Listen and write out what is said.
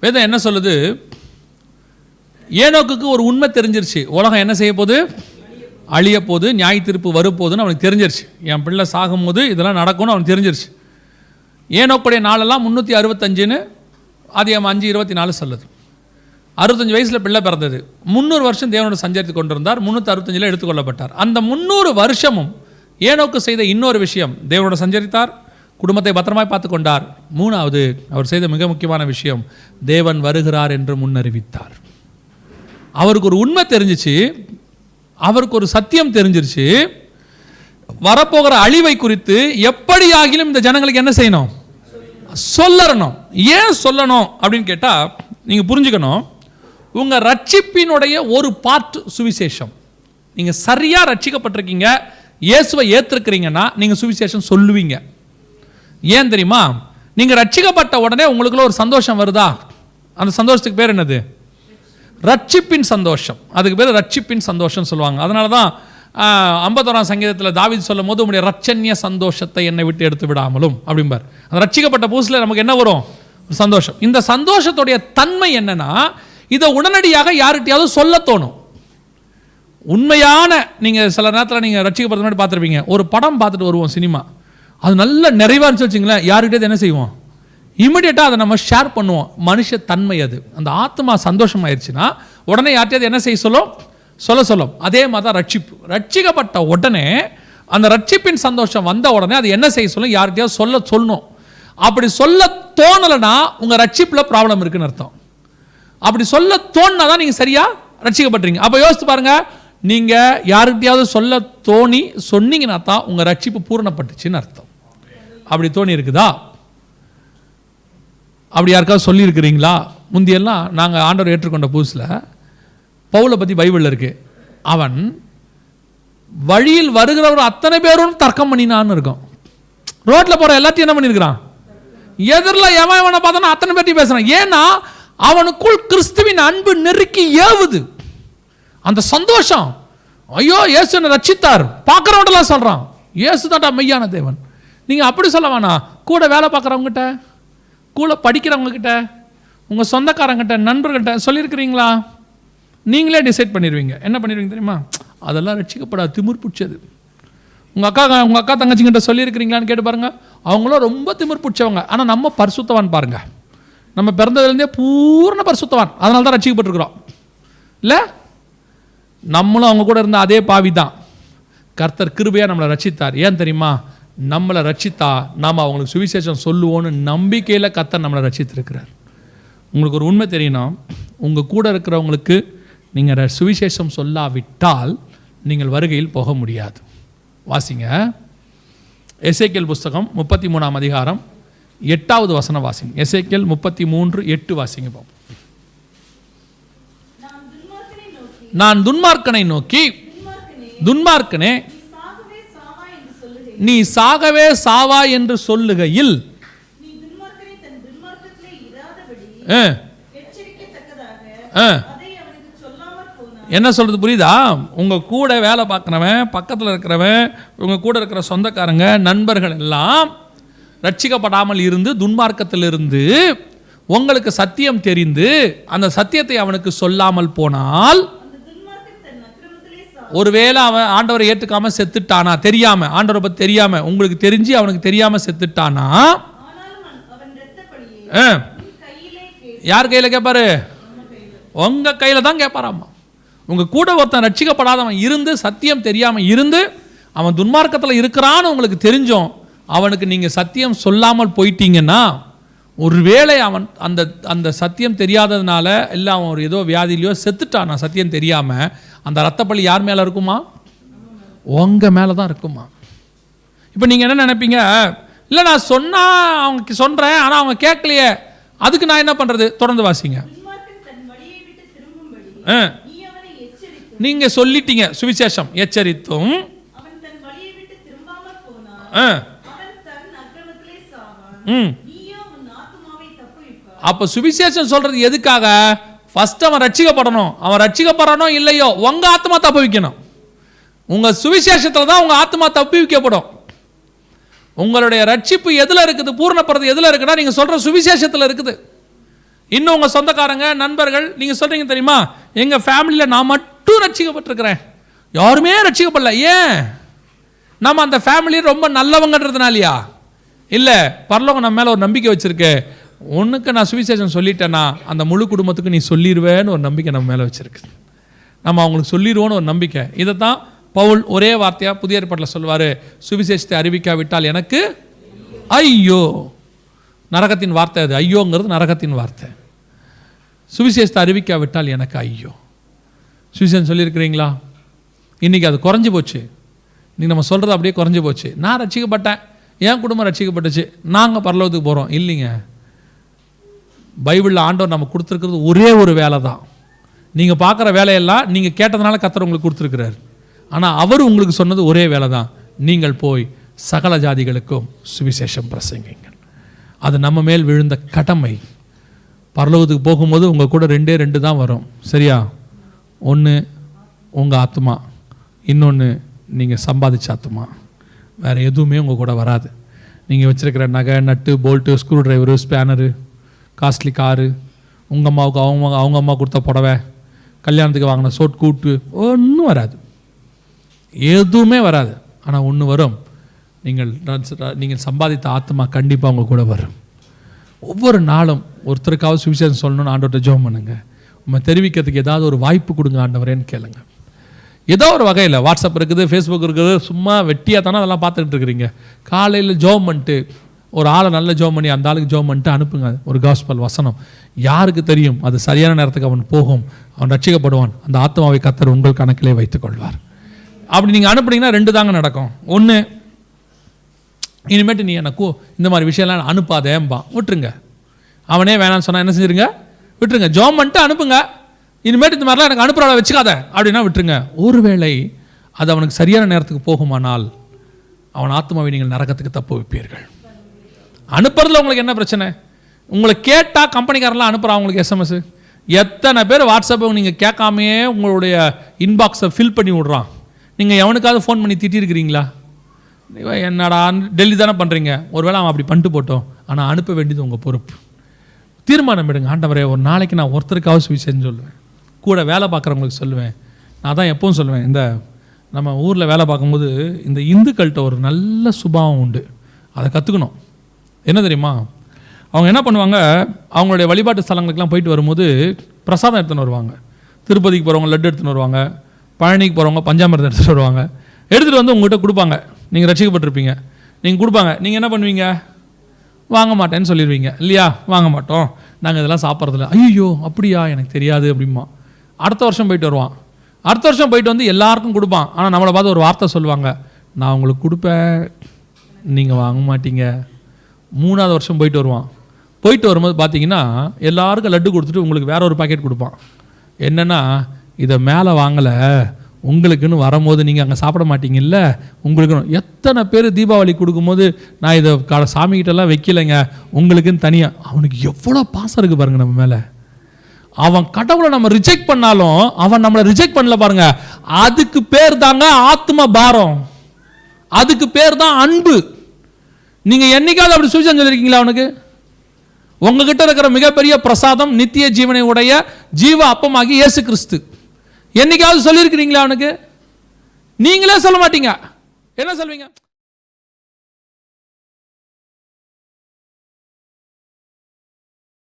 வேதம் என்ன சொல்லுது? ஏனோக்குக்கு ஒரு உண்மை தெரிஞ்சிருச்சு. உலகம் என்ன செய்ய போகுது? அழிய போகுது நியாய தீர்ப்பு வரப்போகுதுன்னு அவனுக்கு தெரிஞ்சிருச்சு. என் பிள்ளை சாகும்போது இதெல்லாம் நடக்கும்னு அவனுக்கு தெரிஞ்சிருச்சு. ஏனோக்குடைய நாளெல்லாம் முந்நூற்றி அறுபத்தஞ்சுன்னு அதிகம் அஞ்சு இருபத்தி நாலு சொல்லுது. அறுபத்தஞ்சு வயசில் பிள்ளை பிறந்தது. முந்நூறு வருஷம் தேவனோட சஞ்சரித்து கொண்டிருந்தார். முந்நூற்றி அறுபத்தஞ்சில் எடுத்துக்கொள்ளப்பட்டார் அந்த முந்நூறு வருஷமும் ஏனோக்கு செய்த இன்னொரு விஷயம் தேவனோட சஞ்சரித்தார். குடும்பத்தை பத்திரமாய் பார்த்து கொண்டார் மூணாவது அவர் செய்த மிக முக்கியமான விஷயம் தேவன் வருகிறார் என்று முன்னறிவித்தார். அவருக்கு ஒரு உண்மை தெரிஞ்சிச்சு அவருக்கு ஒரு சத்தியம் தெரிஞ்சிருச்சு வரப்போகிற அழிவை குறித்து எப்படி ஆகிலும் இந்த ஜனங்களுக்கு என்ன செய்யணும்? சொல்லணும் ஏன் சொல்லணும் அப்படின்னு கேட்டால் நீங்கள் புரிஞ்சுக்கணும் உங்கள் ரட்சிப்பினுடைய ஒரு பார்ட் சுவிசேஷம். நீங்கள் சரியாக ரட்சிக்கப்பட்டிருக்கீங்க இயேசுவை ஏற்றுக்கிறீங்கன்னா நீங்கள் சுவிசேஷம் சொல்லுவீங்க. ஏன் தெரியுமா? நீங்கள் ரட்சிக்கப்பட்ட உடனே உங்களுக்குள்ள ஒரு சந்தோஷம் வருதா? அந்த சந்தோஷத்துக்கு பேர் என்னது? ரட்சிப்பின் சந்தோஷம். அதுக்கு பேர் ரட்சிப்பின் சந்தோஷம் சொல்லுவாங்க. அதனால தான் ஐம்பத்தோராம் சங்கீதத்தில் தாவித் சொல்லும் போது உங்களுடைய ரச்சன்ய சந்தோஷத்தை என்னை விட்டு எடுத்து விடாமலும். அப்படிம்பார். அந்த ரட்சிக்கப்பட்ட புதுசில் நமக்கு என்ன வரும்? ஒரு சந்தோஷம். இந்த சந்தோஷத்துடைய தன்மை என்னன்னா இதை உடனடியாக யார்கிட்டயாவது சொல்ல தோணும். உண்மையான நீங்கள் சில நேரத்தில் நீங்கள் ரட்சிக்கப்படுற முன்னாடி பார்த்துருப்பீங்க. ஒரு படம் பார்த்துட்டு வருவோம் சினிமா. அது நல்ல நிறைவாக இருந்துச்சு வச்சுங்களேன். யாருக்கிட்டே என்ன செய்வோம்? இமிடியேட்டாக அதை நம்ம ஷேர் பண்ணுவோம். மனுஷ தன்மை அது. அந்த ஆத்மா சந்தோஷமாயிருச்சுன்னா உடனே யார்கிட்டயாவது என்ன செய்ய சொல்லும்? சொல்ல சொல்லும். அதே மாதிரி தான் ரட்சிப்பு. ரட்சிக்கப்பட்ட உடனே அந்த ரட்சிப்பின் சந்தோஷம் வந்த உடனே அது என்ன செய்ய சொல்லும்? யார்கிட்டயாவது சொல்ல சொல்லணும். அப்படி சொல்ல தோணலைன்னா உங்கள் ரட்சிப்பில் ப்ராப்ளம் இருக்குன்னு அர்த்தம். அப்படி சொல்ல தோணுனா தான் நீங்கள் சரியாக ரட்சிக்கப்படுறீங்க அப்போ யோசித்து பாருங்க. நீங்கள் யாருக்கிட்டையாவது சொல்ல தோணி சொன்னீங்கன்னா தான் உங்கள் ரட்சிப்பு பூரணப்பட்டுச்சுன்னு அர்த்தம். அப்படி தோணி இருக்குதா அப்படி யாருக்காவது சொல்லியிருக்கிறீங்களா? முந்தியெல்லாம் நாங்கள் ஆண்டவர் ஏற்றுக்கொண்ட புதுசில் பவுலை பற்றி பைபிளில் இருக்கு. அவன் வழியில் வருகிறவர் அத்தனை பேரும் தர்க்கம் பண்ணினான்னு இருக்கும். ரோட்டில் போகிற எல்லாத்தையும் என்ன பண்ணியிருக்கிறான்? எதிரில் எவன் எவனை பார்த்தோன்னா அத்தனை பேர்ட்டி பேசுகிறான் ஏன்னா அவனுக்குள் கிறிஸ்துவின் அன்பு நெருக்கி ஏவுது. அந்த சந்தோஷம். ஐயோ இயேசு என்னை ரச்சித்தார் பார்க்குறவன்டெல்லாம் சொல்கிறான் இயேசு தான்டா மெய்யான தேவன். நீங்கள் அப்படி சொல்ல வேணாம். கூட வேலை பார்க்குறவங்ககிட்ட கூட படிக்கிறவங்கக்கிட்ட உங்கள் சொந்தக்காரங்கிட்ட நண்பர்கிட்ட சொல்லியிருக்கிறீங்களா? நீங்களே டிசைட் பண்ணிடுவீங்க. என்ன பண்ணிடுவீங்க தெரியுமா? அதெல்லாம் ரட்சிக்கப்படாது திமிர் பிடிச்சது உங்கள் அக்கா உங்கள் அக்கா தங்கச்சிங்கிட்ட சொல்லியிருக்கிறீங்களான்னு கேட்டு பாருங்கள் அவங்களும் ரொம்ப திமிர் பிடிச்சவங்க ஆனால் நம்ம பரிசுத்தவான் பாருங்க. நம்ம பிறந்ததுலேருந்தே பூர்ண பரிசுத்தவான். அதனால தான் ரட்சிக்கப்பட்டிருக்கிறோம். இல்லை? நம்மளும் அவங்க கூட இருந்த அதே பாவி தான் கர்த்தர் கிருபையாக நம்மளை ரட்சித்தார். ஏன் தெரியுமா? நம்மளை ரட்சித்தா நாம் அவங்களுக்கு சுவிசேஷம் சொல்லுவோன்னு நம்பிக்கையில் கத்த நம்மளை ரட்சித்திருக்கிறார். உங்களுக்கு ஒரு உண்மை தெரியணும். உங்கள் கூட இருக்கிறவங்களுக்கு நீங்கள் சுவிசேஷம் சொல்லாவிட்டால் நீங்கள் வருகையில் போக முடியாது. வாசிங்க. எஸ்ஐக்கியல் புஸ்தகம் முப்பத்தி மூணாம் அதிகாரம் எட்டாவது வசனம் வாசிங்க. எஸ்ஐக்கியல் முப்பத்தி மூன்று எட்டு வாசிங்க பார்ப்போம் நான் துன்மார்க்கனை நோக்கி. துன்மார்க்கனே. நீ சாகவே சாவா என்று சொல்லுகையில் என்ன சொல்றது புரியுதா? உங்க கூட வேலை பார்க்குறவன் பக்கத்தில் இருக்கிறவன் உங்க கூட இருக்கிற சொந்தக்காரங்க நண்பர்கள் எல்லாம் ரட்சிக்கப்படாமல் இருந்து துன்மார்க்கத்திலிருந்து உங்களுக்கு சத்தியம் தெரிந்து அந்த சத்தியத்தை அவனுக்கு சொல்லாமல் போனால் அந்த துன்மார்க்கன் தன் அக்கிரமத்திலே சா ஒருவேளை அவன் ஆண்டவரை ஏற்றுக்காம செத்துட்டானா? தெரியாம. ஆண்டவரை பற்றி தெரியாம. உங்களுக்கு தெரிஞ்சு அவனுக்கு தெரியாம செத்துட்டானா? ஆ, யார் கையில் கேட்பாரு உங்க கையில தான் கேட்பாராம்மா உங்க கூட ஒருத்தன் ரட்சிக்கப்படாதவன் இருந்து சத்தியம் தெரியாம இருந்து அவன் துன்மார்க்கத்தில் இருக்கிறான்னு உங்களுக்கு தெரிஞ்சோம் அவனுக்கு நீங்கள் சத்தியம் சொல்லாமல் போயிட்டீங்கன்னா ஒருவேளை அவன் அந்த அந்த சத்தியம் தெரியாததுனால இல்லை அவன் ஒரு ஏதோ வியாதியிலையோ செத்துட்டானா சத்தியம் தெரியாமல் அந்த ரத்தப்பள்ளி யார் மேலே இருக்குமா? உங்கள் மேலே தான் இருக்குமா? இப்போ நீங்கள் என்ன நினைப்பீங்க? இல்லை நான் சொன்னால் அவங்க சொல்கிறேன் ஆனால் அவங்க கேட்கலையே. அதுக்கு நான் என்ன பண்ணுறது தொடர்ந்து வாசிங்க. நீங்கள் ஆ. சொல்லிட்டீங்க சுவிசேஷம். எச்சரித்தும். ஆ, ம். அப்போ சுவிசேஷம் சொல்கிறது எதுக்காக? ஃபர்ஸ்ட் அவன் ரட்சிக்கப்படணும். அவன் ரட்சிக்கப்படணும் இல்லையோ உங்கள் ஆத்மா தப்பு வைக்கணும் உங்கள் சுவிசேஷத்தில் தான் உங்கள் ஆத்மா தப்பி வைக்கப்படும் உங்களுடைய ரட்சிப்பு எதில் இருக்குது பூர்ணப்படுறது எதில் இருக்குன்னா நீங்கள் சொல்கிற சுவிசேஷத்தில் இருக்குது. இன்னும் உங்கள் சொந்தக்காரங்க நண்பர்கள் நீங்கள் சொல்கிறீங்க தெரியுமா? எங்கள் ஃபேமிலியில் நான் மட்டும் ரட்சிக்கப்பட்டிருக்கிறேன். யாருமே ரட்சிக்கப்படல. ஏன்? நம்ம அந்த ஃபேமிலி ரொம்ப நல்லவங்கன்றதுனாலயா? இல்லை பரலோகம் நம்ம மேலே ஒரு நம்பிக்கை வச்சுருக்கு. உனக்கு நான் சுவிசேஷம் சொல்லிட்டேன்னா அந்த முழு குடும்பத்துக்கு நீ சொல்லிடுவேன்னு ஒரு நம்பிக்கை நம்ம மேலே வச்சிருக்கு. நம்ம அவங்களுக்கு சொல்லிடுவோன்னு ஒரு நம்பிக்கை. இதை தான் பவுல் ஒரே வார்த்தையாக புதிய ஏற்பாட்டில் சொல்லுவார். சுவிசேஷத்தை அறிவிக்காவிட்டால் எனக்கு ஐயோ. நரகத்தின் வார்த்தை அது ஐயோங்கிறது நரகத்தின் வார்த்தை. சுவிசேஷத்தை அறிவிக்காவிட்டால் எனக்கு ஐயோ. சுவிசேஷம் சொல்லியிருக்கிறீங்களா? இன்றைக்கி அது குறைஞ்சி போச்சு. இன்றைக்கி நம்ம சொல்கிறது அப்படியே குறைஞ்சி போச்சு. நான் ரசிக்கப்பட்டேன் என் குடும்பம் ரசிக்கப்பட்டுச்சு நாங்கள் பரலோகத்துக்கு போகிறோம் இல்லைங்க. பைபிளில் ஆண்டவர் நம்ம கொடுத்துருக்கிறது ஒரே ஒரு வேலை தான் நீங்கள் பார்க்குற வேலையெல்லாம் நீங்கள் கேட்டதுனால கத்தர் உங்களுக்கு கொடுத்துருக்கிறார். ஆனால் அவர் உங்களுக்கு சொன்னது ஒரே வேலை தான் நீங்கள் போய் சகல ஜாதிகளுக்கும் சுவிசேஷம் பிரசங்கிங்கள். அது நம்ம மேல் விழுந்த கடமை. பரலோகத்துக்கு போகும்போது உங்கள் கூட ரெண்டே ரெண்டு தான் வரும். சரியா? ஒன்று உங்கள் ஆத்மா இன்னொன்று நீங்கள் சம்பாதிச்ச ஆத்மா வேறு எதுவுமே உங்கள் கூட வராது. நீங்கள் வச்சுருக்கிற நகை nut bolt screwdriver spanner costly car உங்கள் அம்மாவுக்கு அவங்க அவங்க அம்மா கொடுத்த புடவை கல்யாணத்துக்கு வாங்கின சோட் கூட்டு ஒன்றும் வராது. எதுவுமே வராது. ஆனால் ஒன்று வரும். நீங்கள் நீங்கள் சம்பாதித்த ஆத்மா கண்டிப்பாக உங்கள் கூட வரும். ஒவ்வொரு நாளும் ஒருத்தருக்காவது சுவிசேஷம் சொல்லணும்னு ஆண்டவர்கிட்ட ஜோம் பண்ணுங்க. நம்ம தெரிவிக்கிறதுக்கு ஏதாவது ஒரு வாய்ப்பு கொடுங்க ஆண்டவரேன்னு கேளுங்க. ஏதோ ஒரு வகையில் வாட்ஸ்அப் இருக்குது ஃபேஸ்புக் இருக்குது சும்மா வெட்டியாக தானே அதெல்லாம் பார்த்துட்டு இருக்கிறீங்க. காலையில் ஜோம் பண்ணிட்டு ஒரு ஆளை நல்ல ஜோம் பண்ணி அந்த ஆளுக்கு ஜோம் பண்ணிட்டு அனுப்புங்க. ஒரு காஸ்பல் வசனம். யாருக்கு தெரியும்? அது சரியான நேரத்துக்கு அவன் போகும். அவன் ரட்சிக்கப்படுவான். அந்த ஆத்மாவை கத்தர் உங்கள் கணக்கிலே வைத்துக் கொள்வார் அப்படி நீங்கள் அனுப்புனீங்கன்னா ரெண்டு தாங்க நடக்கும். ஒன்று இனிமேட்டு நீ எனக்கு இந்த மாதிரி விஷயம்லாம் அனுப்பாதேம்பா. விட்டுருங்க. அவனே வேணாம்னு சொன்னால் என்ன செஞ்சிருங்க? விட்டுருங்க. ஜோம் பண்ணிட்டு அனுப்புங்க. இனிமேட்டு இந்த மாதிரிலாம் எனக்கு அனுப்புறவளை வச்சுக்காத. அப்படின்னா விட்டுருங்க. ஒருவேளை அது அவனுக்கு சரியான நேரத்துக்கு போகுமானால் அவன் ஆத்மாவை நீங்கள் நரகத்துக்கு தப்பு வைப்பீர்கள். அனுப்புறதுல உங்களுக்கு என்ன பிரச்சனை? உங்களை கேட்டால் கம்பெனிக்காரெல்லாம் அனுப்புகிறான் உங்களுக்கு எஸ்எம்எஸ் எத்தனை பேர் வாட்ஸ்அப்பை நீங்கள் கேட்காமையே உங்களுடைய இன்பாக்ஸை ஃபில் பண்ணி விட்றான். நீங்கள் எவனுக்காவது ஃபோன் பண்ணி திட்டிருக்கிறீங்களா? என்னடா டெல்லி தானே பண்ணுறீங்க ஒருவேளை அவன் அப்படி பண்ணிட்டு போட்டோம். ஆனால் அனுப்ப வேண்டியது உங்கள் பொறுப்பு. தீர்மானம் எடுங்க ஆண்டவரே ஒரு நாளைக்கு நான் ஒருத்தருக்காவது சுவிசேஷன் சொல்லுவேன். கூட வேலை பார்க்குறவங்களுக்கு சொல்லுவேன். நான் தான் எப்பவும் சொல்லுவேன் இந்த நம்ம ஊரில் வேலை பார்க்கும்போது இந்த இந்துக்கள்கிட்ட ஒரு நல்ல சுபாவம் உண்டு. அதை கற்றுக்கணும் என்ன தெரியுமா? அவங்க என்ன பண்ணுவாங்க? அவங்களுடைய வழிபாட்டு ஸ்தலங்களுக்கெல்லாம் போயிட்டு வரும்போது பிரசாதம் எடுத்துன்னு வருவாங்க. திருப்பதிக்கு போகிறவங்க லட்டு எடுத்துன்னு வருவாங்க. பழனிக்கு போகிறவங்க பஞ்சாமிரதம் எடுத்துகிட்டு வருவாங்க. எடுத்துகிட்டு வந்து உங்கள்கிட்ட கொடுப்பாங்க. நீங்கள் ரசிக்கப்பட்டிருப்பீங்க. நீங்கள் கொடுப்பாங்க. நீங்கள் என்ன பண்ணுவீங்க? வாங்க மாட்டேன்னு சொல்லிடுவீங்க. இல்லையா? வாங்க மாட்டோம். நாங்கள் இதெல்லாம் சாப்பிட்றதில்ல. ஐயோ அப்படியா? எனக்கு தெரியாது அப்படிமா அடுத்த வருஷம் போயிட்டு வருவான். அடுத்த வருஷம் போயிட்டு வந்து எல்லாருக்கும் கொடுப்பான். ஆனால் நம்மளை பார்த்து ஒரு வார்த்தை சொல்லுவாங்க. நான் உங்களுக்கு கொடுப்பேன். நீங்கள் வாங்க மாட்டீங்க. மூணாவது வருஷம் போயிட்டு வருவான். போயிட்டு வரும்போது பார்த்தீங்கன்னா எல்லாருக்கும் லட்டு கொடுத்துட்டு உங்களுக்கு வேற ஒரு பாக்கெட் கொடுப்பான். என்னென்னா இதை மேலே வாங்கலை உங்களுக்குன்னு வரும்போது நீங்கள் அங்கே சாப்பிட மாட்டீங்கல்ல உங்களுக்குன்னு. எத்தனை பேர் தீபாவளி கொடுக்கும்போது நான் இதை க சாமிகிட்டலாம் வைக்கலைங்க உங்களுக்குன்னு தனியாக அவனுக்கு எவ்வளோ பாசம் இருக்குது பாருங்க நம்ம மேலே. அவன் கடவுளை நம்ம ரிஜெக்ட் பண்ணாலும் அவன் நம்மளை ரிஜெக்ட் பண்ணல பாருங்க. அதுக்கு பேர் தாங்க ஆத்ம பாரம். அதுக்கு பேர் தான் அன்பு. நீங்க என்னைக்காவது அப்படி சுவிசேஷம் சொல்லியிருக்கீங்களா அவனுக்கு உங்ககிட்ட இருக்கிற மிகப்பெரிய பிரசாதம் நித்திய ஜீவனை உடைய ஜீவ அப்பமாகி இயேசு கிறிஸ்து. என்னைக்காவது சொல்லியிருக்கிறீங்களா அவனுக்கு நீங்களே சொல்ல மாட்டீங்க. என்ன சொல்வீங்க?